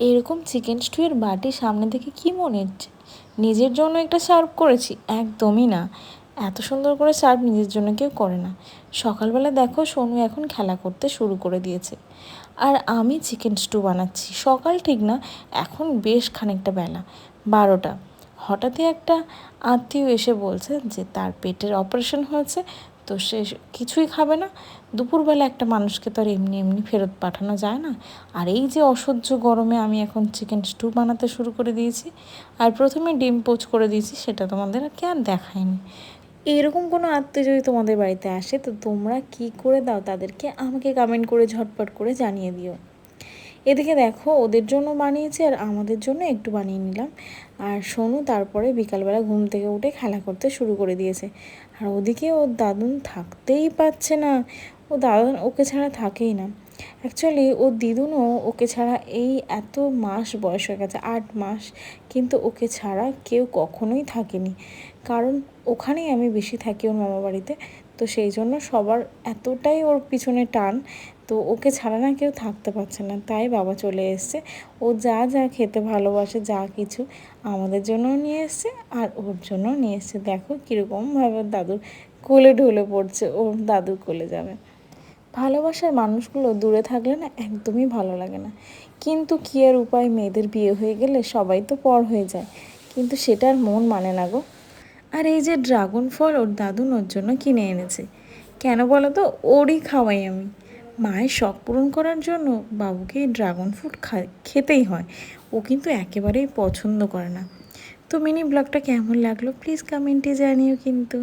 এরকম চিকেন স্টুয়ের বাটি সামনে থেকে কি মনে হচ্ছে? নিজের জন্য একটা সার্ভ করেছি, একদমই না। এত সুন্দর করে সার্ভ নিজের জন্য কেউ করে না। সকালবেলা দেখো সোনু এখন খেলা করতে শুরু করে দিয়েছে। আর আমি চিকেন স্টু বানাচ্ছি, সকাল ঠিক না, এখন বেশ খানিকটা বেলা, বারোটা। হঠাৎই একটা আত্মীয় এসে বলছে যে তার পেটের অপারেশন হয়েছে তো সে কিছুই খাবে না। দুপুরবেলা একটা মানুষকে তো আর এমনি এমনি ফেরত পাঠানো যায় না। আর এই যে অসহ্য গরমে আমি এখন চিকেন স্টু বানাতে শুরু করে দিয়েছি। আর প্রথমে ডিম পোচ করে দিয়েছি, সেটা তোমাদের আর কে আর দেখায়নি। এরকম কোনো আত্মীয় যদি তোমাদের বাড়িতে আসে, তো তোমরা কি করে দাও তাদেরকে আমাকে কমেন্ট করে ঝটপট করে জানিয়ে দিও। এদিকে দেখো, ওদের জন্য বানিয়েছি আর আমাদের জন্য একটু বানিয়ে নিলাম। আর সোনু তারপরে বিকালবেলা ঘুম থেকে উঠে খেলা করতে শুরু করে দিয়েছে। আর ওদিকে ওর দাদুন থাকতেই পাচ্ছে না। ও দাদুন ওকে ছাড়া থাকেই না। অ্যাকচুয়ালি ওর দিদুনও ওকে ছাড়া এই এত মাস বয়স হয়ে গেছে, আট মাস। কিন্তু ওকে ছাড়া কেউ কখনোই থাকেনি। কারণ ওখানেই আমি বেশি থাকি ওর মামা বাড়িতে। তো সেই জন্য সবার এতটাই ওর পিছনে টান তো ওকে ছাড়া না কেউ থাকতে পারছে না। তাই বাবা চলে এসছে। ও যা যা খেতে ভালোবাসে, যা কিছু আমাদের জন্যও নিয়ে এসছে আর ওর জন্য নিয়ে এসছে। দেখো কীরকমভাবে দাদুর কোলে ঢলে পড়ছে, ওর দাদুর কোলে যাবে। ভালোবাসার মানুষগুলো দূরে থাকলে না একদমই ভালো লাগে না। কিন্তু কী আর উপায়, মেয়েদের বিয়ে হয়ে গেলে সবাই তো পর হয়ে যায়। কিন্তু সেটার মন মানে না গো। আর এই যে ড্রাগন ফল ওর দাদুন ওর জন্য কিনে এনেছে। কেন বলো তো? ওরই খাওয়াই আমি। মায়ের শখ পূরণ করার জন্য বাবুকে ড্রাগন ফ্রুট খেতেই হয়। ও কিন্তু একেবারেই পছন্দ করে না। তো মিনি ব্লগটা কেমন লাগল? প্লিজ কমেন্টে জানিও কিন্তু।